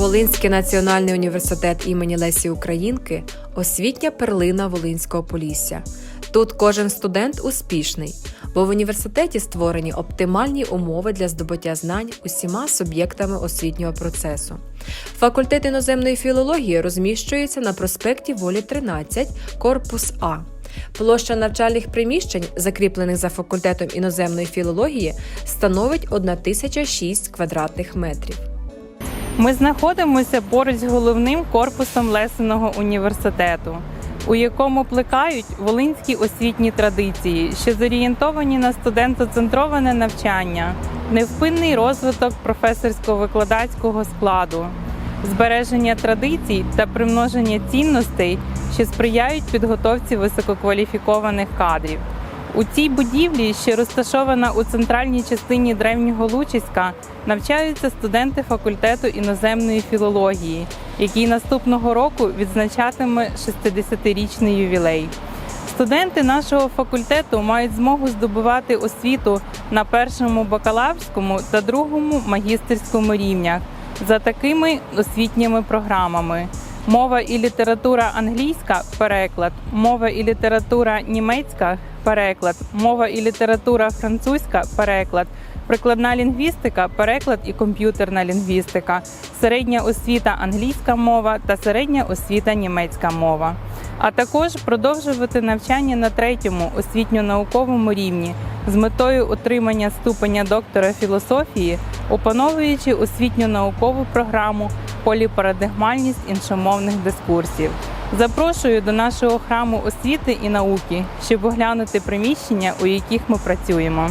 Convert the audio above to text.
Волинський національний університет імені Лесі Українки освітня перлина Волинського Полісся. Тут кожен студент успішний, бо в університеті створені оптимальні умови для здобуття знань усіма суб'єктами освітнього процесу. Факультет іноземної філології розміщується на проспекті Волі 13, корпус А. Площа навчальних приміщень, закріплених за факультетом іноземної філології, становить 1006 квадратних метрів. Ми знаходимося поруч з головним корпусом Лесеного університету, у якому плекають волинські освітні традиції, що зорієнтовані на студентоцентроване навчання, невпинний розвиток професорсько-викладацького складу, збереження традицій та примноження цінностей, що сприяють підготовці висококваліфікованих кадрів. У цій будівлі, що розташована у центральній частині древнього Лучиська, навчаються студенти факультету іноземної філології, який наступного року відзначатиме 60-річний ювілей. Студенти нашого факультету мають змогу здобувати освіту на першому бакалаврському та другому магістерському рівнях за такими освітніми програмами: мова і література англійська переклад, мова і література німецька переклад, мова і література французька переклад, прикладна лінгвістика, переклад і комп'ютерна лінгвістика, середня освіта англійська мова та середня освіта німецька мова. А також продовжувати навчання на третьому освітньо-науковому рівні з метою отримання ступеня доктора філософії, опановуючи освітньо-наукову програму поліпарадигмальність іншомовних дискурсів. Запрошую до нашого храму освіти і науки, щоб оглянути приміщення, у яких ми працюємо.